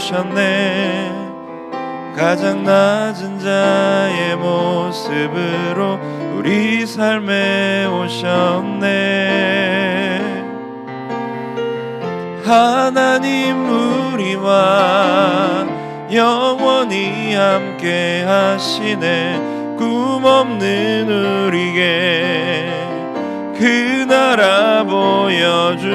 주셨네. 가장 낮은 자의 모습으로 우리 삶에 오셨네. 하나님 우리와 영원히 함께 하시네. 꿈 없는 우리에게 그 나라 보여주시네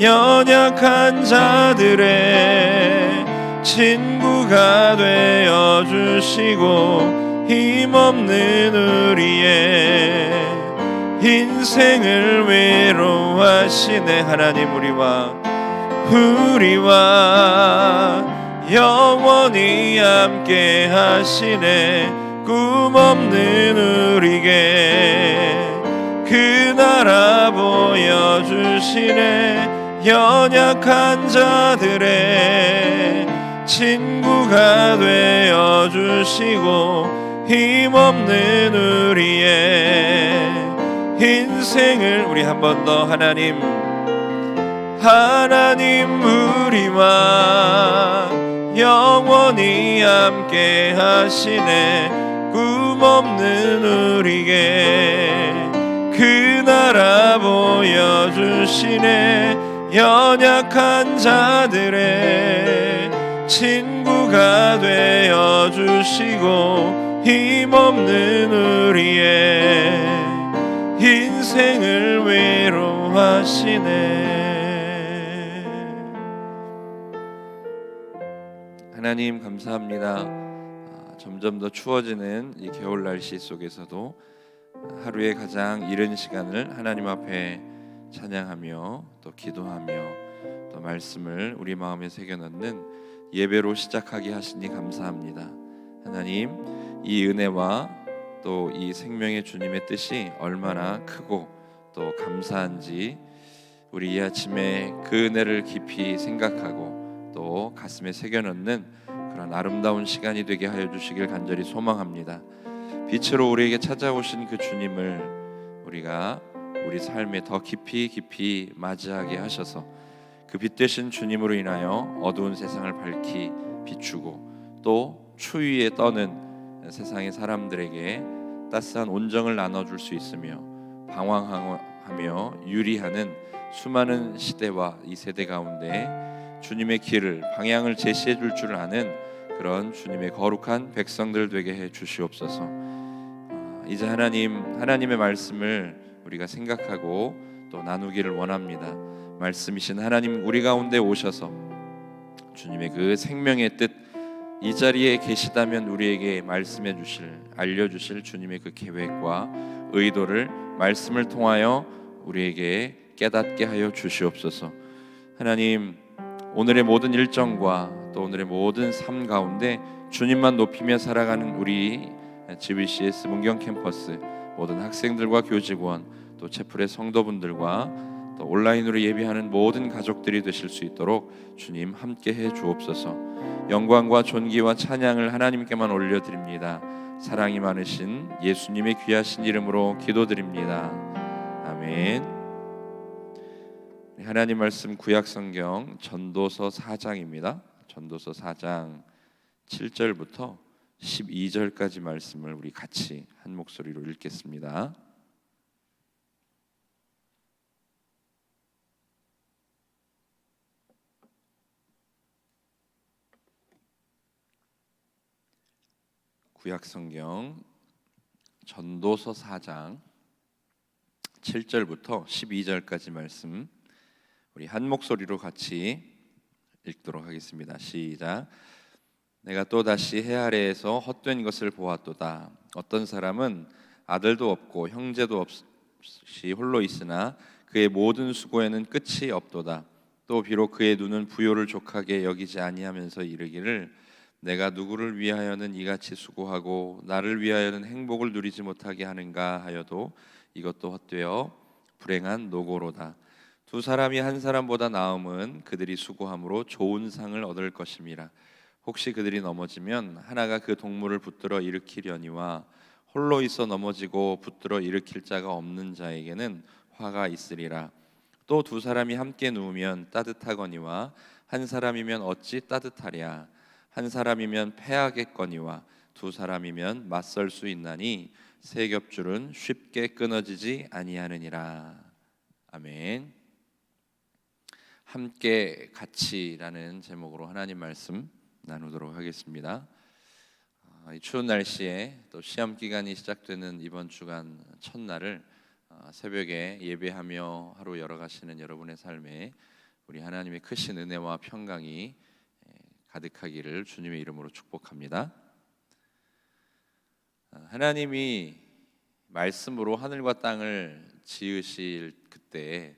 연약한 자들의 친구가 되어 주시고 힘없는 우리의 인생을 외로워하시네. 하나님 우리와 우리와 영원히 함께 하시네. 꿈 없는 우리에게 그 나라 보여주시네 연약한 자들의 친구가 되어 주시고 힘없는 우리의 인생을 우리 한 번 더 하나님 하나님 우리와 영원히 함께 하시네. 꿈 없는 우리에게 그 나라 보여주시네 연약한 자들의 친구가 되어 주시고 힘없는 우리의 인생을 외로워하시네 하나님 감사합니다. 아, 점점 더 추워지는 이 겨울 날씨 속에서도 하루의 가장 이른 시간을 하나님 앞에 찬양하며 또 기도하며 또 말씀을 우리 마음에 새겨 넣는 예배로 시작하게 하시니 감사합니다. 하나님 이 은혜와 또 이 생명의 주님의 뜻이 얼마나 크고 또 감사한지 우리 이 아침에 그 은혜를 깊이 생각하고 또 가슴에 새겨 넣는 그런 아름다운 시간이 되게 하여 주시길 간절히 소망합니다. 빛으로 우리에게 찾아오신 그 주님을 우리가 우리 삶에 더 깊이 깊이 맞이하게 하셔서 그 빛 되신 주님으로 인하여 어두운 세상을 밝히 비추고 또 추위에 떠는 세상의 사람들에게 따스한 온정을 나눠줄 수 있으며 방황하며 유리하는 수많은 시대와 이 세대 가운데 주님의 길을 방향을 제시해 줄 줄 아는 그런 주님의 거룩한 백성들 되게 해 주시옵소서. 아, 이제 하나님 하나님의 말씀을 우리가 생각하고 또 나누기를 원합니다. 말씀이신 하나님 우리 가운데 오셔서 주님의 그 생명의 뜻 이 자리에 계시다면 우리에게 말씀해 주실 알려 주실 주님의 그 계획과 의도를 말씀을 통하여 우리에게 깨닫게 하여 주시옵소서. 하나님 오늘의 모든 일정과 또 오늘의 모든 삶 가운데 주님만 높이며 살아가는 우리 GBCS 문경 캠퍼스 모든 학생들과 교직원 또 채플의 성도분들과 또 온라인으로 예배하는 모든 가족들이 되실 수 있도록 주님 함께 해 주옵소서. 영광과 존귀와 찬양을 하나님께만 올려 드립니다. 사랑이 많으신 예수님의 귀하신 이름으로 기도드립니다. 아멘. 네, 하나님 말씀 구약 성경 전도서 4장입니다. 전도서 4장 7절부터 12절까지 말씀을 우리 같이 한 목소리로 읽겠습니다. 구약 성경 전도서 4장 7절부터 12절까지 말씀 우리 한 목소리로 같이 읽도록 하겠습니다. 시작. 내가 또 다시 해 아래에서 헛된 것을 보았도다. 어떤 사람은 아들도 없고 형제도 없이 홀로 있으나 그의 모든 수고에는 끝이 없도다. 또 비록 그의 눈은 부요를 족하게 여기지 아니하면서 이르기를 내가 누구를 위하여는 이같이 수고하고 나를 위하여는 행복을 누리지 못하게 하는가 하여도 이것도 헛되어 불행한 노고로다. 두 사람이 한 사람보다 나음은 그들이 수고함으로 좋은 상을 얻을 것임이라. 혹시 그들이 넘어지면 하나가 그 동물을 붙들어 일으키려니와 홀로 있어 넘어지고 붙들어 일으킬 자가 없는 자에게는 화가 있으리라. 또 두 사람이 함께 누우면 따뜻하거니와 한 사람이면 어찌 따뜻하랴? 한 사람이면 패하겠거니와 두 사람이면 맞설 수 있나니 세 겹줄은 쉽게 끊어지지 아니하느니라. 아멘. 함께 같이라는 제목으로 하나님 말씀 나누도록 하겠습니다. 아, 이 추운 날씨에 또 시험 기간이 시작되는 이번 주간 첫날을 아, 새벽에 예배하며 하루 열어가시는 여러분의 삶에 우리 하나님의 크신 은혜와 평강이 에, 가득하기를 주님의 이름으로 축복합니다. 아, 하나님이 말씀으로 하늘과 땅을 지으실 그때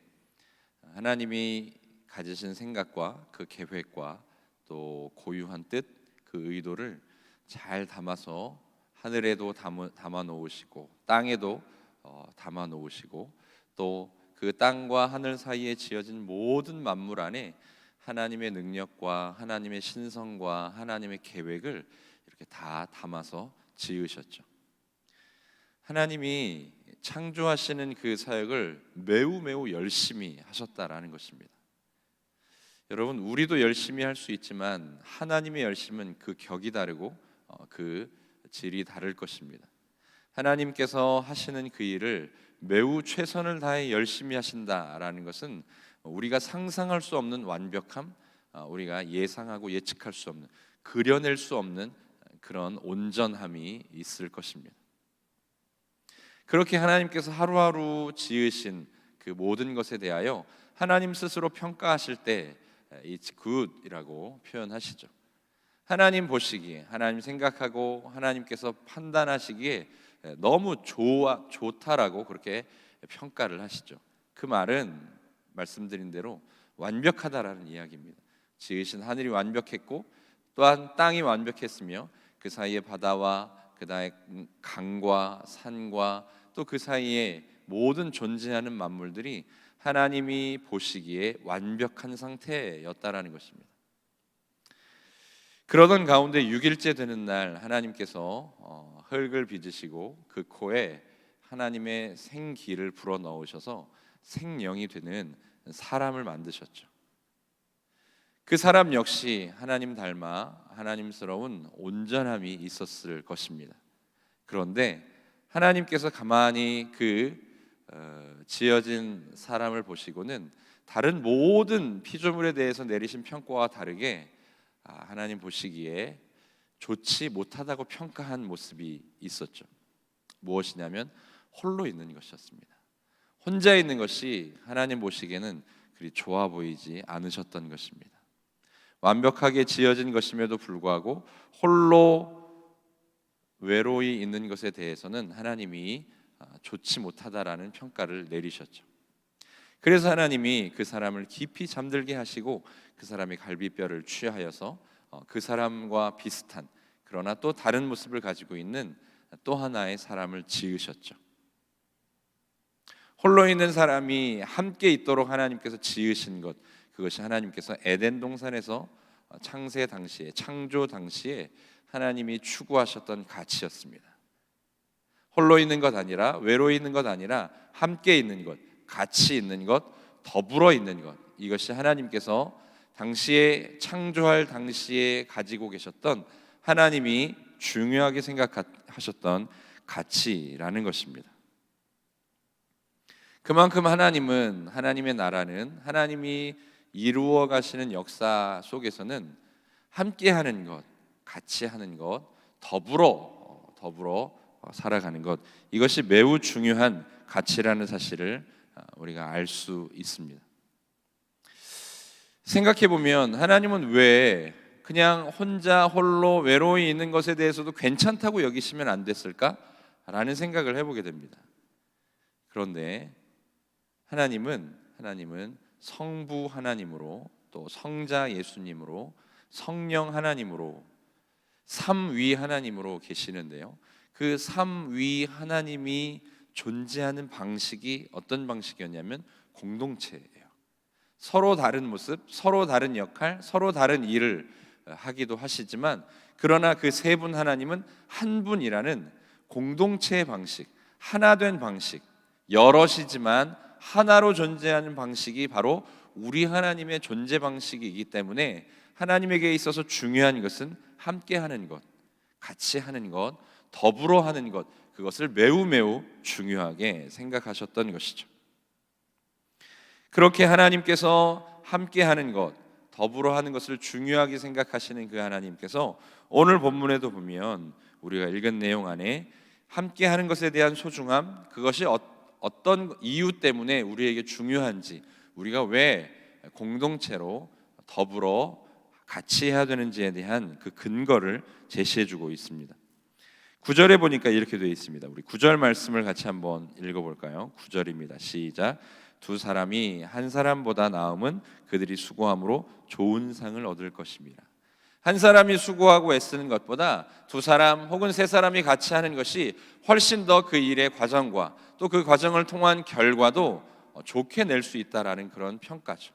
하나님이 가지신 생각과 그 계획과 또 고유한 뜻, 그 의도를 잘 담아서 하늘에도 담아, 놓으시고 땅에도 어, 담아 놓으시고 또 그 땅과 하늘 사이에 지어진 모든 만물 안에 하나님의 능력과 하나님의 신성과 하나님의 계획을 이렇게 다 담아서 지으셨죠. 하나님이 창조하시는 그 사역을 매우 매우 열심히 하셨다라는 것입니다. 여러분 우리도 열심히 할 수 있지만 하나님의 열심은 그 격이 다르고 어, 그 질이 다를 것입니다. 하나님께서 하시는 그 일을 매우 최선을 다해 열심히 하신다라는 것은 우리가 상상할 수 없는 완벽함, 어, 우리가 예상하고 예측할 수 없는 그려낼 수 없는 그런 온전함이 있을 것입니다. 그렇게 하나님께서 하루하루 지으신 그 모든 것에 대하여 하나님 스스로 평가하실 때 it's good이라고 표현하시죠. 하나님 보시기에 하나님 생각하고 하나님께서 판단하시기에 너무 좋아 좋다라고 그렇게 평가를 하시죠. 그 말은 말씀드린 대로 완벽하다라는 이야기입니다. 지으신 하늘이 완벽했고 또한 땅이 완벽했으며 그 사이에 바다와 그다음에 강과 산과 또 그 사이에 모든 존재하는 만물들이 하나님이 보시기에 완벽한 상태였다라는 것입니다. 그러던 가운데 6일째 되는 날 하나님께서 어, 흙을 빚으시고 그 코에 하나님의 생기를 불어 넣으셔서 생명이 되는 사람을 만드셨죠. 그 사람 역시 하나님 닮아 하나님스러운 온전함이 있었을 것입니다. 그런데 하나님께서 가만히 그 어, 지어진 사람을 보시고는 다른 모든 피조물에 대해서 내리신 평가와 다르게 아, 하나님 보시기에 좋지 못하다고 평가한 모습이 있었죠. 무엇이냐면 홀로 있는 것이었습니다. 혼자 있는 것이 하나님 보시기에는 그리 좋아 보이지 않으셨던 것입니다. 완벽하게 지어진 것임에도 불구하고 홀로 외로이 있는 것에 대해서는 하나님이 아, 좋지 못하다라는 평가를 내리셨죠. 그래서 하나님이 그 사람을 깊이 잠들게 하시고 그 사람의 갈비뼈를 취하여서 어, 그 사람과 비슷한 그러나 또 다른 모습을 가지고 있는 또 하나의 사람을 지으셨죠. 홀로 있는 사람이 함께 있도록 하나님께서 지으신 것 그것이 하나님께서 에덴 동산에서 어, 창세 당시에 창조 당시에 하나님이 추구하셨던 가치였습니다. 홀로 있는 것 아니라 외로 있는 것 아니라 함께 있는 것, 같이 있는 것, 더불어 있는 것. 이것이 하나님께서 당시에 창조할 당시에 가지고 계셨던 하나님이 중요하게 생각하셨던 가치라는 것입니다. 그만큼 하나님은 하나님의 나라는 하나님이 이루어 가시는 역사 속에서는 함께 하는 것, 같이 하는 것, 더불어 더불어 살아가는 것 이것이 매우 중요한 가치라는 사실을 아, 우리가 알 수 있습니다. 생각해 보면 하나님은 왜 그냥 혼자 홀로 외로이 있는 것에 대해서도 괜찮다고 여기시면 안 됐을까 라는 생각을 해보게 됩니다. 그런데 하나님은 하나님은 성부 하나님으로 또 성자 예수님으로 성령 하나님으로 삼위 하나님으로 계시는데요. 그 삼위 하나님이 존재하는 방식이 어떤 방식이었냐면 공동체예요. 서로 다른 모습, 서로 다른 역할, 서로 다른 일을 하기도 하시지만 그러나 그 세 분 하나님은 한 분이라는 공동체의 방식, 하나 된 방식, 여럿이지만 하나로 존재하는 방식이 바로 우리 하나님의 존재 방식이기 때문에 하나님에게 있어서 중요한 것은 함께 하는 것, 같이 하는 것, 더불어 하는 것, 그것을 매우 매우 중요하게 생각하셨던 것이죠. 그렇게 하나님께서 함께 하는 것, 더불어 하는 것을 중요하게 생각하시는 그 하나님께서 오늘 본문에도 보면 우리가 읽은 내용 안에 함께 하는 것에 대한 소중함, 그것이 어, 어떤 이유 때문에 우리에게 중요한지, 우리가 왜 공동체로 더불어 같이 해야 되는지에 대한 그 근거를 제시해 주고 있습니다. 구절에 보니까 이렇게 되어 있습니다. 우리 구절 말씀을 같이 한번 읽어 볼까요? 구절입니다. 시작. 두 사람이 한 사람보다 나음은 그들이 수고함으로 좋은 상을 얻을 것입니다. 한 사람이 수고하고 애쓰는 것보다 두 사람 혹은 세 사람이 같이 하는 것이 훨씬 더 그 일의 과정과 또 그 과정을 통한 결과도 좋게 낼 수 있다라는 그런 평가죠.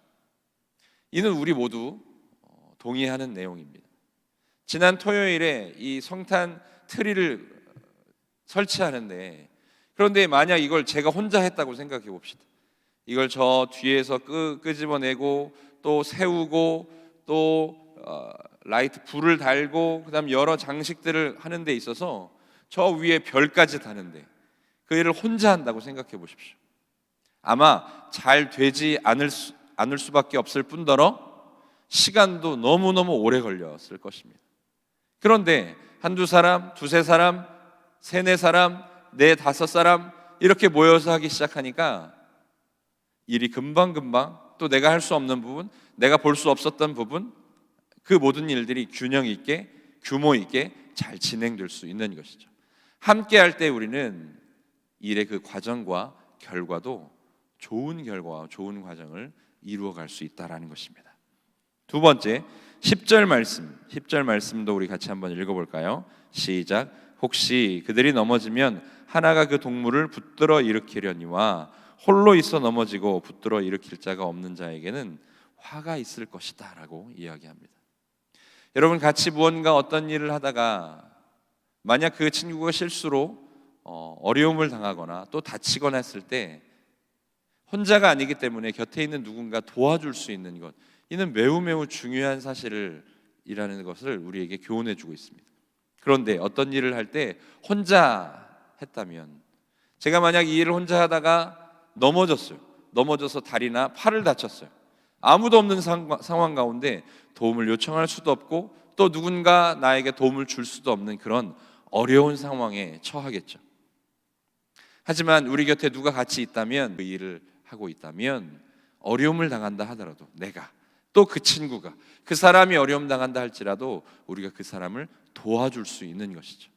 이는 우리 모두 동의하는 내용입니다. 지난 토요일에 이 성탄 트리를 설치하는데 그런데 만약 이걸 제가 혼자 했다고 생각해 봅시다. 이걸 저 뒤에서 끄, 끄집어내고 또 세우고 또 어, 라이트 불을 달고 그다음 여러 장식들을 하는 데 있어서 저 위에 별까지 다는데 그 일을 혼자 한다고 생각해 보십시오. 아마 잘 되지 않을 수, 않을 수밖에 없을 뿐더러 시간도 너무너무 오래 걸렸을 것입니다. 그런데 한두 사람, 두세 사람, 세네 사람, 네 다섯 사람 이렇게 모여서 하기 시작하니까 일이 금방금방 또 내가 할 수 없는 부분, 내가 볼 수 없었던 부분 그 모든 일들이 균형 있게 규모 있게 잘 진행될 수 있는 것이죠. 함께 할 때 우리는 일의 그 과정과 결과도 좋은 결과와 좋은 과정을 이루어 갈 수 있다라는 것입니다. 두 번째 10절 말씀. 10절 말씀도 우리 같이 한번 읽어 볼까요? 시작. 혹시 그들이 넘어지면 하나가 그 동물을 붙들어 일으키려니와 홀로 있어 넘어지고 붙들어 일으킬 자가 없는 자에게는 화가 있을 것이다라고 이야기합니다. 여러분 같이 무언가 어떤 일을 하다가 만약 그 친구가 실수로 어, 어려움을 당하거나 또 다치거나 했을 때 혼자가 아니기 때문에 곁에 있는 누군가 도와줄 수 있는 것 이는 매우 매우 중요한 사실을 이라는 것을 우리에게 교훈해 주고 있습니다. 그런데 어떤 일을 할 때 혼자 했다면 제가 만약 이 일을 혼자 하다가 넘어졌어요. 넘어져서 다리나 팔을 다쳤어요. 아무도 없는 상황 가운데 도움을 요청할 수도 없고 또 누군가 나에게 도움을 줄 수도 없는 그런 어려운 상황에 처하겠죠. 하지만 우리 곁에 누가 같이 있다면 그 일을 하고 있다면 어려움을 당한다 하더라도 내가 또 그 친구가 그 사람이 어려움 당한다 할지라도 우리가 그 사람을 도와줄 수 있는 것이죠.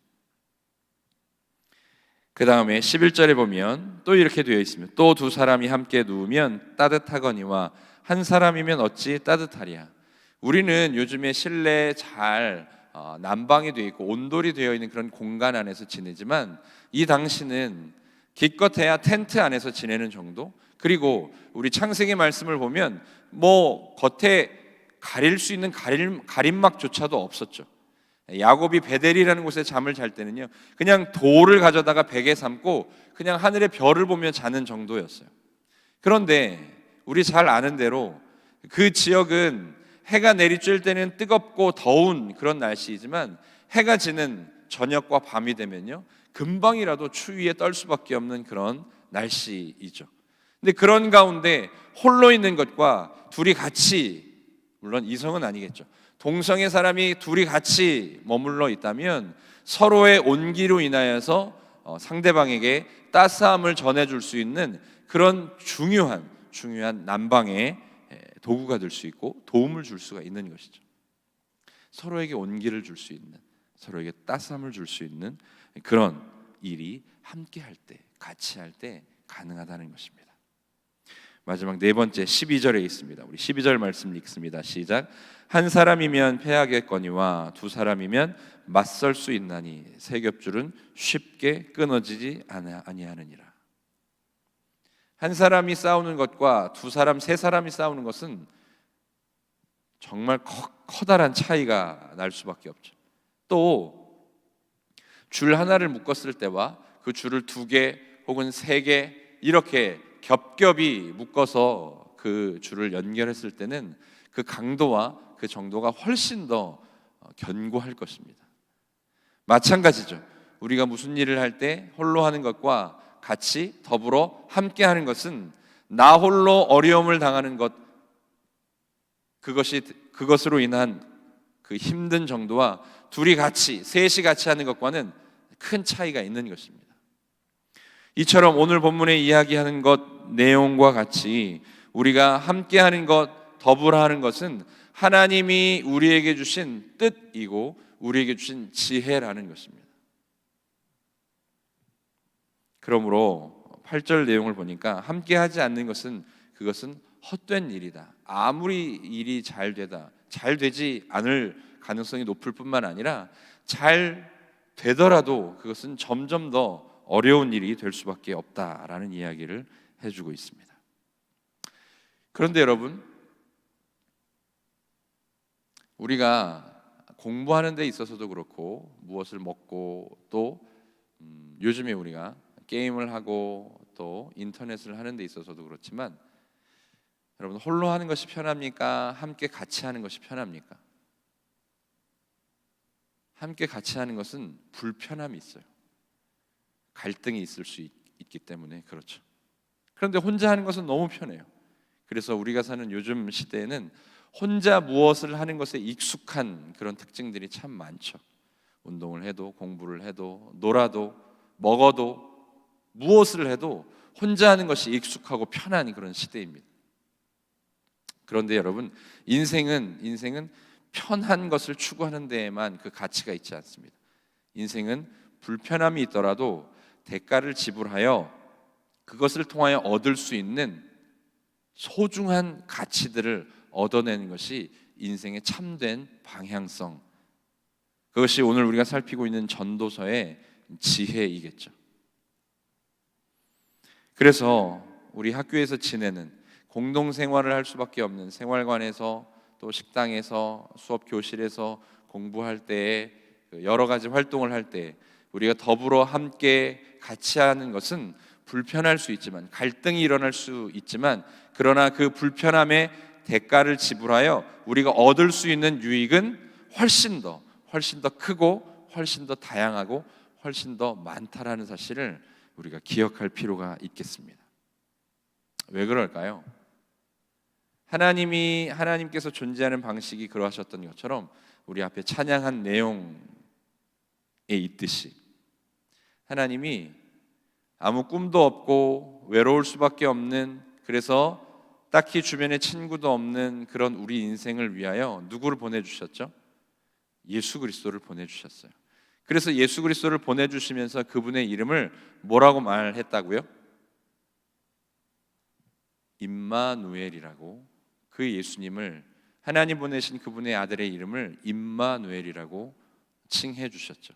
그 다음에 11절에 보면 또 이렇게 되어 있습니다. 또 두 사람이 함께 누우면 따뜻하거니와 한 사람이면 어찌 따뜻하랴. 우리는 요즘에 실내 잘 어, 난방이 되어 있고 온돌이 되어 있는 그런 공간 안에서 지내지만 이 당시는 기껏해야 텐트 안에서 지내는 정도. 그리고 우리 창세기 말씀을 보면 뭐 겉에 가릴 수 있는 가림, 가림막조차도 없었죠. 야곱이 베델이라는 곳에 잠을 잘 때는요, 그냥 돌을 가져다가 베개 삼고 그냥 하늘의 별을 보며 자는 정도였어요. 그런데 우리 잘 아는 대로 그 지역은 해가 내리쬐을 때는 뜨겁고 더운 그런 날씨이지만 해가 지는 저녁과 밤이 되면요, 금방이라도 추위에 떨 수밖에 없는 그런 날씨이죠. 근데 그런 가운데 홀로 있는 것과 둘이 같이 물론 이성은 아니겠죠. 동성의 사람이 둘이 같이 머물러 있다면 서로의 온기로 인하여서 어, 상대방에게 따스함을 전해줄 수 있는 그런 중요한 중요한 난방의 도구가 될 수 있고 도움을 줄 수가 있는 것이죠. 서로에게 온기를 줄 수 있는 서로에게 따스함을 줄 수 있는 그런 일이 함께 할 때, 같이 할 때 가능하다는 것입니다. 마지막 네 번째 12절에 있습니다. 우리 12절 말씀 읽습니다. 시작. 한 사람이면 패하겠거니와 두 사람이면 맞설 수 있나니 세 겹줄은 쉽게 끊어지지 아니하느니라. 한 사람이 싸우는 것과 두 사람, 세 사람이 싸우는 것은 정말 커, 커다란 차이가 날 수밖에 없죠. 또 줄 하나를 묶었을 때와 그 줄을 두 개 혹은 세 개 이렇게 겹겹이 묶어서 그그 줄을 연결했을 때는 그 강도와 그 정도가 훨씬 더 어, 견고할 것입니다. 마찬가지죠. 우리가 무슨 일을 할 때 홀로 하는 것과 같이 더불어 함께 하는 것은 나 홀로 어려움을 당하는 것 그것이 그것으로 인한 그 힘든 정도와 둘이 같이 셋이 같이 하는 것과는 큰 차이가 있는 것입니다. 이처럼 오늘 본문에 이야기하는 것 내용과 같이 우리가 함께 하는 것 더불어 하는 것은 하나님이 우리에게 주신 뜻이고 우리에게 주신 지혜라는 것입니다. 그러므로 8절 내용을 보니까 함께 하지 않는 것은 그것은 헛된 일이다. 아무리 일이 잘 되다. 잘 되지 않을 가능성이 높을 뿐만 아니라 잘 되더라도 그것은 점점 더 어려운 일이 될 수밖에 없다라는 이야기를 해주고 있습니다. 그런데 여러분, 우리가 공부하는 데 있어서도 그렇고 무엇을 먹고 또 음, 요즘에 우리가 게임을 하고 또 인터넷을 하는 데 있어서도 그렇지만 여러분 홀로 하는 것이 편합니까? 함께 같이 하는 것이 편합니까? 함께 같이 하는 것은 불편함이 있어요. 갈등이 있을 수 있, 기 때문에 그렇죠. 그런데 혼자 하는 것은 너무 편해요. 그래서 우리가 사는 요즘 시대에는 혼자 무엇을 하는 것에 익숙한 그런 특징들이 참 많죠. 운동을 해도 공부를 해도 놀아도 먹어도 무엇을 해도 혼자 하는 것이 익숙하고 편한 그런 시대입니다. 그런데 여러분 인생은 인생은 편한 것을 추구하는 데에만 그 가치가 있지 않습니다. 인생은 불편함이 있더라도 대가를 지불하여 그것을 통하여 얻을 수 있는 소중한 가치들을 얻어내는 것이 인생의 참된 방향성. 그것이 오늘 우리가 살피고 있는 전도서의 지혜이겠죠. 그래서 우리 학교에서 지내는 공동 생활을 할 수밖에 없는 생활관에서 또 식당에서 수업 교실에서 공부할 때그 여러 가지 활동을 할 때 우리가 더불어 함께 같이 하는 것은 불편할 수 있지만 갈등이 일어날 수 있지만 그러나 그 불편함의 대가를 지불하여 우리가 얻을 수 있는 유익은 훨씬 더 훨씬 더 크고 훨씬 더 다양하고 훨씬 더 많다라는 사실을 우리가 기억할 필요가 있겠습니다. 왜 그럴까요? 하나님이 하나님께서 존재하는 방식이 그러하셨던 것처럼 우리 앞에 찬양한 내용에 있듯이 하나님이 아무 꿈도 없고 외로울 수밖에 없는 그래서 딱히 주변에 친구도 없는 그런 우리 인생을 위하여 누구를 보내 주셨죠? 예수 그리스도를 보내 주셨어요. 그래서 예수 그리스도를 보내 주시면서 그분의 이름을 뭐라고 말했다고요? 임마누엘이라고 그 예수님을 하나님 보내신 그분의 아들의 이름을 임마누엘이라고 칭해 주셨죠.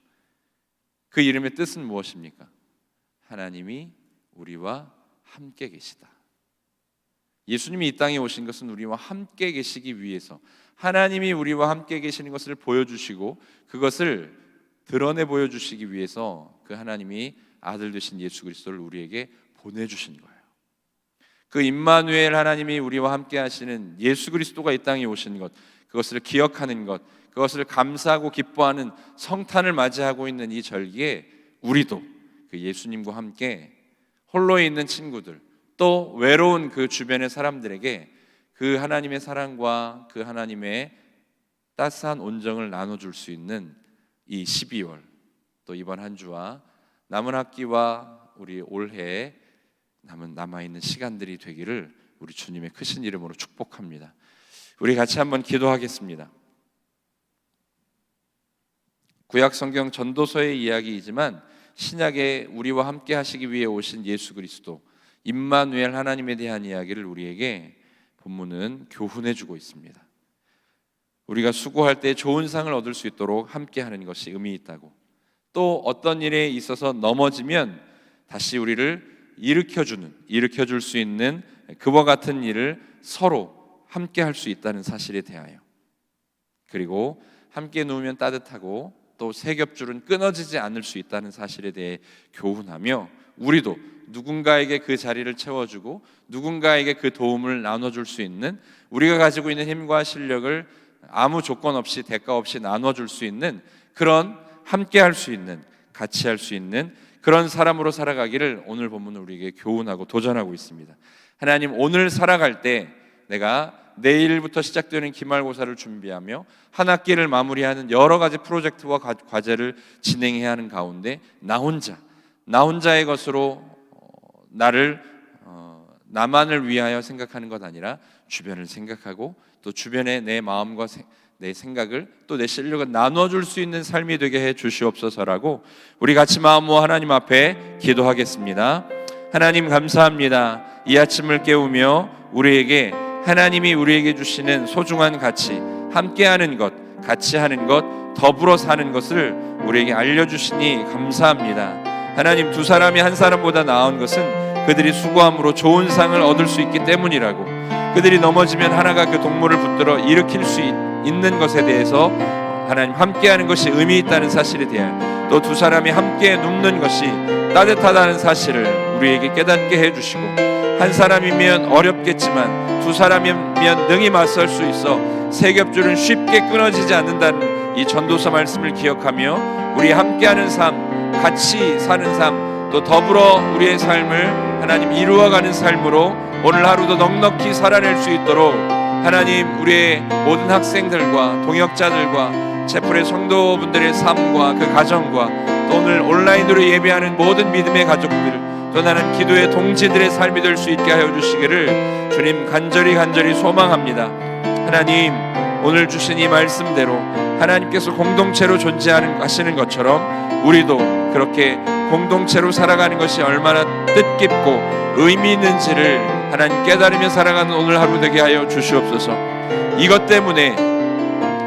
그 이름의 뜻은 무엇입니까? 하나님이 우리와 함께 계시다. 예수님이 이 땅에 오신 것은 우리와 함께 계시기 위해서 하나님이 우리와 함께 계시는 것을 보여주시고 그것을 드러내 보여주시기 위해서 그 하나님이 아들 되신 예수 그리스도를 우리에게 보내주신 거예요. 그 임마누엘 하나님이 우리와 함께 하시는 예수 그리스도가 이 땅에 오신 것 그것을 기억하는 것 그것을 감사하고 기뻐하는 성탄을 맞이하고 있는 이 절기에 우리도 그 예수님과 함께 홀로 있는 친구들 또 외로운 그 주변의 사람들에게 그 하나님의 사랑과 그 하나님의 따스한 온정을 나눠줄 수 있는 이 12월 또 이번 한 주와 남은 학기와 우리 올해 남은 남아 있는 시간들이 되기를 우리 주님의 크신 이름으로 축복합니다. 우리 같이 한번 기도하겠습니다. 구약 성경 전도서의 이야기이지만 신약에 우리와 함께 하시기 위해 오신 예수 그리스도 임마누엘 하나님에 대한 이야기를 우리에게 본문은 교훈해 주고 있습니다. 우리가 수고할 때 좋은 상을 얻을 수 있도록 함께 하는 것이 의미 있다고. 또 어떤 일에 있어서 넘어지면 다시 우리를 일으켜 주는 일으켜 줄 수 있는 그와 같은 일을 서로 함께 할 수 있다는 사실에 대하여 그리고 함께 누우면 따뜻하고 또 세겹줄은 끊어지지 않을 수 있다는 사실에 대해 교훈하며 우리도 누군가에게 그 자리를 채워주고 누군가에게 그 도움을 나눠줄 수 있는 우리가 가지고 있는 힘과 실력을 아무 조건 없이 대가 없이 나눠줄 수 있는 그런 함께 할 수 있는 같이 할 수 있는 그런 사람으로 살아가기를 오늘 본문은 우리에게 교훈하고 도전하고 있습니다. 하나님 오늘 살아갈 때 내가 내일부터 시작되는 기말고사를 준비하며 한 학기를 마무리하는 여러 가지 프로젝트와 과- 과제를 진행해야 하는 가운데 나 혼자 나 혼자의 것으로 어, 나를 어, 나만을 위하여 생각하는 것 아니라 주변을 생각하고 또 주변에 내 마음과 세- 내 생각을 또 내 실력을 나눠줄 수 있는 삶이 되게 해 주시옵소서라고 우리 같이 마음 모아 하나님 앞에 기도하겠습니다. 하나님 감사합니다. 이 아침을 깨우며 우리에게 하나님이 우리에게 주시는 소중한 가치, 함께하는 것, 같이 하는 것, 더불어 사는 것을 우리에게 알려주시니 감사합니다. 하나님 두 사람이 한 사람보다 나은 것은 그들이 수고함으로 좋은 상을 얻을 수 있기 때문이라고 그들이 넘어지면 하나가 그 동물을 붙들어 일으킬 수 있- 있는 것에 대해서 하나님 함께하는 것이 의미 있다는 사실에 대한 또 두 사람이 함께 눕는 것이 따뜻하다는 사실을 우리에게 깨닫게 해주시고 한 사람이면 어렵겠지만 두 사람이면 능히 맞설 수 있어 세 겹줄은 쉽게 끊어지지 않는다는 이 전도서 말씀을 기억하며 우리 함께하는 삶, 같이 사는 삶, 또 더불어 우리의 삶을 하나님 이루어가는 삶으로 오늘 하루도 넉넉히 살아낼 수 있도록 하나님 우리의 모든 학생들과 동역자들과 제풀의 성도분들의 삶과 그 가정과 또 오늘 온라인으로 예배하는 모든 믿음의 가족들 또 나는 기도의 동지들의 삶이 될 수 있게 하여 주시기를 주님 간절히 간절히 소망합니다. 하나님 오늘 주신 이 말씀대로 하나님께서 공동체로 존재하는 하시는 것처럼 우리도 그렇게 공동체로 살아가는 것이 얼마나 뜻깊고 의미 있는지를 하나님 깨달으며 살아가는 오늘 하루 되게 하여 주시옵소서. 이것 때문에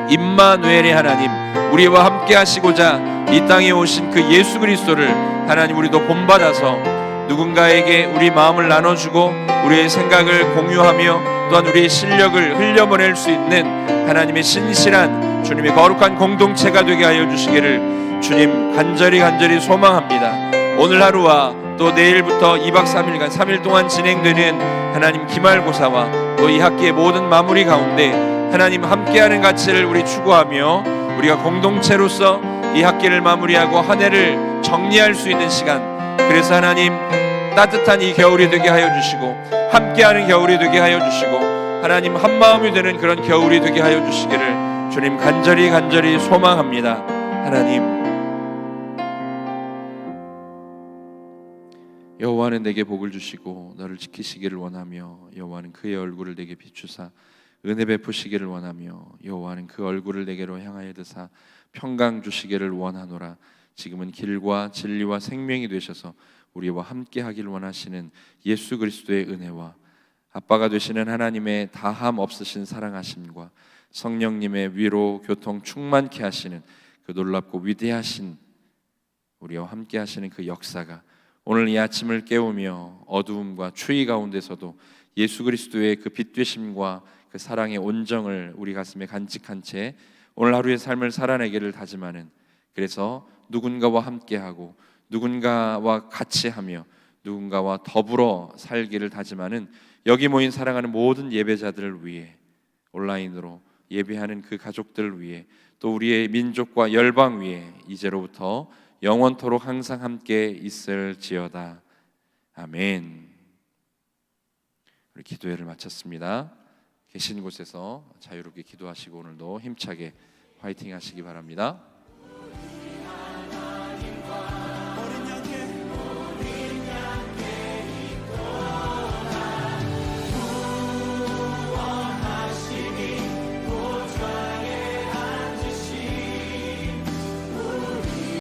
임마누엘의 하나님 우리와 함께 하시고자 이 땅에 오신 그 예수 그리스도를 하나님 우리도 본받아서 누군가에게 우리 마음을 나눠주고 우리의 생각을 공유하며 또한 우리의 실력을 흘려보낼 수 있는 하나님의 신실한 주님의 거룩한 공동체가 되게 하여 주시기를 주님 간절히 간절히 소망합니다. 오늘 하루와 또 내일부터 2박 3일간 3일 동안 진행되는 하나님 기말고사와 또 이 학기의 모든 마무리 가운데 하나님 함께하는 가치를 우리 추구하며 우리가 공동체로서 이 학기를 마무리하고 한 해를 정리할 수 있는 시간 그래서 하나님 따뜻한 이 겨울이 되게 하여 주시고 함께하는 겨울이 되게 하여 주시고 하나님 한 마음이 되는 그런 겨울이 되게 하여 주시기를 주님 간절히 간절히 소망합니다. 하나님. 여호와는 내게 복을 주시고 너를 지키시기를 원하며 여호와는 그의 얼굴을 내게 비추사 은혜 베푸시기를 원하며 여호와는 그 얼굴을 내게로 향하여 드사 평강 주시기를 원하노라. 지금은 길과 진리와 생명이 되셔서 우리와 함께 하길 원하시는 예수 그리스도의 은혜와 아빠가 되시는 하나님의 다함 없으신 사랑하심과 성령님의 위로 교통 충만케 하시는 그 놀랍고 위대하신 우리와 함께 하시는 그 역사가 오늘 이 아침을 깨우며 어두움과 추위 가운데서도 예수 그리스도의 그 빛 되심과 그 사랑의 온정을 우리 가슴에 간직한 채 오늘 하루의 삶을 살아내기를 다짐하는 그래서 누군가와 함께하고 누군가와 같이 하며 누군가와 더불어 살기를 다짐하는 여기 모인 사랑하는 모든 예배자들을 위해 온라인으로 예배하는 그 가족들을 위해 또 우리의 민족과 열방 위에 이제로부터 영원토록 항상 함께 있을지어다. 아멘. 우리 기도회를 마쳤습니다. 계신 곳에서 자유롭게 기도하시고 오늘도 힘차게 화이팅 하시기 바랍니다.